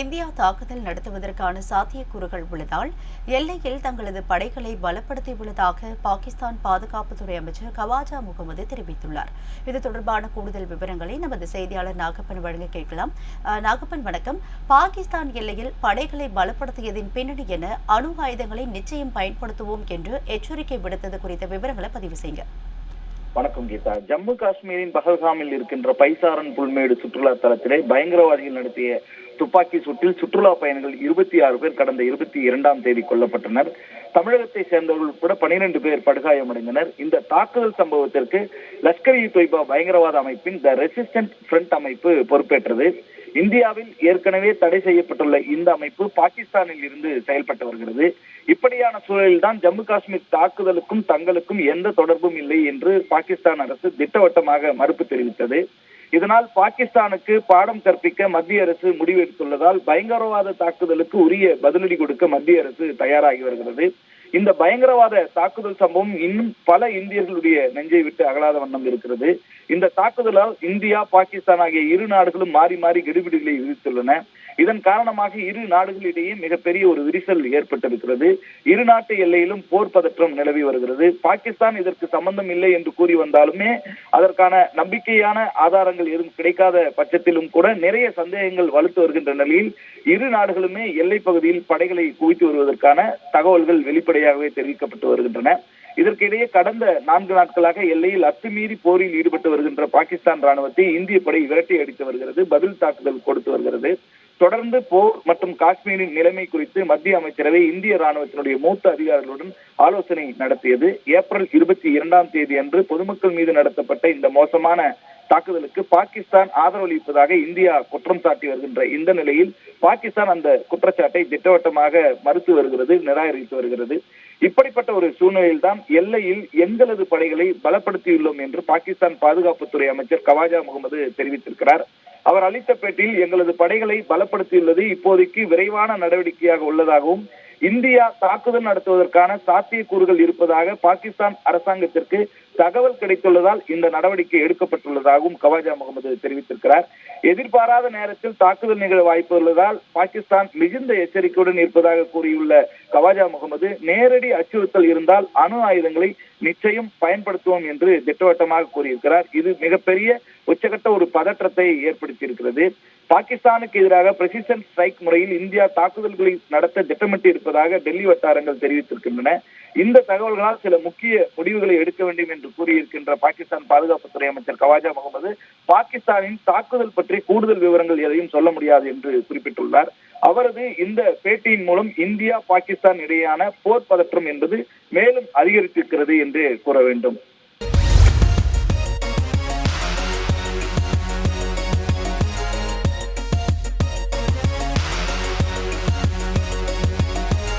India தாக்குதல் நடத்துவதற்கான சாத்தியக்கூறுகள் உள்ளதால் எல்லையில் தங்களது படைகளை பலப்படுத்தியுள்ளதாக பாகிஸ்தான் பாதுகாப்புத்துறை அமைச்சர் கவாஜா முகமது தெரிவித்துள்ளார். இது தொடர்பான கூடுதல் விவரங்களை நமது செய்தியாளர் நாகப்பன் வழங்க கேட்கலாம். நாகப்பன் வணக்கம். பாகிஸ்தான் எல்லையில் படைகளை பலப்படுத்தியதின் பின்னணி என அணு ஆயுதங்களை நிச்சயம் பயன்படுத்துவோம் என்று எச்சரிக்கை விடுத்தது குறித்த விவரங்களை பதிவு செய்யுங்க. வணக்கம் கீதா. ஜம்மு காஷ்மீரின் பஹல்காமில் இருக்கின்ற பைசாரன் புல்மேடு சுற்றுலா தலத்திலே பயங்கரவாதிகள் நடத்திய துப்பாக்கி சூட்டில் சுற்றுலா பயணிகள் இருபத்தி ஆறு பேர் கடந்த இருபத்தி இரண்டாம் தேதி கொல்லப்பட்டனர். தமிழகத்தை சேர்ந்தவர்கள் உட்பட பனிரெண்டு பேர் படுகாயமடைந்தனர். இந்த தாக்குதல் சம்பவத்திற்கு லஷ்கர் இ தொய்பா பயங்கரவாத அமைப்பின் த ரெசிஸ்டன்ட் ஃப்ரண்ட் அமைப்பு பொறுப்பேற்றது. இந்தியாவில் ஏற்கனவே தடை செய்யப்பட்டுள்ள இந்த அமைப்பு பாகிஸ்தானில் இருந்து செயல்பட்டு வருகிறது. இப்படியான சூழலில்தான் ஜம்மு காஷ்மீர் தாக்குதலுக்கும் தங்களுக்கும் எந்த தொடர்பும் இல்லை என்று பாகிஸ்தான் அரசு திட்டவட்டமாக மறுப்பு தெரிவித்தது. இதனால் பாகிஸ்தானுக்கு பாடம் கற்பிக்க மத்திய அரசு முடிவெடுத்துள்ளதால் பயங்கரவாத தாக்குதலுக்கு உரிய பதிலடி கொடுக்க மத்திய அரசு தயாராகி வருகிறது. இந்த பயங்கரவாத தாக்குதல் சம்பவம் இன்னும் பல இந்தியர்களுடைய நெஞ்சை விட்டு அகலாத வண்ணம் இருக்கிறது. இந்த தாக்குதலால் இந்தியா பாகிஸ்தான் ஆகிய இரு நாடுகளும் மாறி மாறி கெடுபிடிகளை விதித்துள்ளன. இதன் காரணமாக இரு நாடுகளிடையே மிகப்பெரிய ஒரு விரிசல் ஏற்பட்டிருக்கிறது. இரு நாட்டு எல்லையிலும் போர் பதற்றம் நிலவி வருகிறது. பாகிஸ்தான் இதற்கு சம்பந்தம் இல்லை என்று கூறி வந்தாலுமே அதற்கான நம்பிக்கையான ஆதாரங்கள் எதுவும் கிடைக்காத பட்சத்திலும் கூட நிறைய சந்தேகங்கள் வலுத்து வருகின்ற நிலையில் இரு நாடுகளுமே எல்லை பகுதியில் படைகளை குவித்து வருவதற்கான தகவல்கள் வெளிப்படையாகவே தெரிவிக்கப்பட்டு வருகின்றன. இதற்கிடையே கடந்த நான்கு நாட்களாக எல்லையில் அத்துமீறி போரில் ஈடுபட்டு வருகின்ற பாகிஸ்தான் ராணுவத்தை இந்திய படை விரட்டி அடித்து வருகிறது பதில் தாக்குதல் கொடுத்து வருகிறது. தொடர்ந்து போர் மற்றும் காஷ்மீரின் நிலைமை குறித்து மத்திய அமைச்சரவை இந்திய ராணுவத்தினுடைய மூத்த அதிகாரிகளுடன் ஆலோசனை நடத்தியது. ஏப்ரல் இருபத்தி இரண்டாம் தேதி அன்று பொதுமக்கள் மீது நடத்தப்பட்ட இந்த மோசமான தாக்குதலுக்கு பாகிஸ்தான் ஆதரவளிப்பதாக இந்தியா குற்றம் சாட்டி வருகின்ற இந்த நிலையில் பாகிஸ்தான் அந்த குற்றச்சாட்டை திட்டவட்டமாக மறுத்து வருகிறது நிராகரித்து வருகிறது. இப்படிப்பட்ட ஒரு சூழ்நிலையில் தான் எல்லையில் எங்களது படைகளை பலப்படுத்தியுள்ளோம் என்று பாகிஸ்தான் பாதுகாப்புத்துறை அமைச்சர் கவாஜா முகமது தெரிவித்திருக்கிறார். அவர் அளித்த பேட்டியில் எங்களது படைகளை பலப்படுத்தியுள்ளது. இப்போதைக்கு விரைவான நடவடிக்கையாக உள்ளதாகவும் இந்தியா தாக்குதல் நடத்துவதற்கான சாத்தியக்கூறுகள் இருப்பதாக பாகிஸ்தான் அரசாங்கத்திற்கு தகவல் கிடைத்துள்ளதால் இந்த நடவடிக்கை எடுக்கப்பட்டுள்ளதாகவும் கவாஜா முகமது தெரிவித்திருக்கிறார். எதிர்பாராத நேரத்தில் தாக்குதல் நிகழ வாய்ப்பு உள்ளதால் பாகிஸ்தான் மிகுந்த எச்சரிக்கையுடன் இருப்பதாக கூறியுள்ள கவாஜா முகமது நேரடி அச்சுறுத்தல் இருந்தால் அணு ஆயுதங்களை நிச்சயம் பயன்படுத்துவோம் என்று திட்டவட்டமாக கூறியிருக்கிறார். இது மிகப்பெரிய உச்சகட்ட ஒரு பதற்றத்தை ஏற்படுத்தியிருக்கிறது. பாகிஸ்தானுக்கு எதிராக பிரசிஷன் ஸ்ட்ரைக் முறையில் இந்தியா தாக்குதல்களை நடத்த திட்டமிட்டு இருப்பதாக டெல்லி வட்டாரங்கள் தெரிவித்திருக்கின்றன. இந்த தகவல்களால் சில முக்கிய முடிவுகளை எடுக்க வேண்டும் என்று கூறியிருக்கின்ற பாகிஸ்தான் பாதுகாப்புத்துறை அமைச்சர் கவாஜா முகமது பாகிஸ்தானின் தாக்குதல் பற்றி கூடுதல் விவரங்கள் எதையும் சொல்ல முடியாது என்று குறிப்பிட்டுள்ளார். அவரது இந்த பேட்டியின் மூலம் இந்தியா பாகிஸ்தான் இடையேயான போர் பதற்றம் என்பது மேலும் அதிகரித்திருக்கிறது என்று கூற வேண்டும்.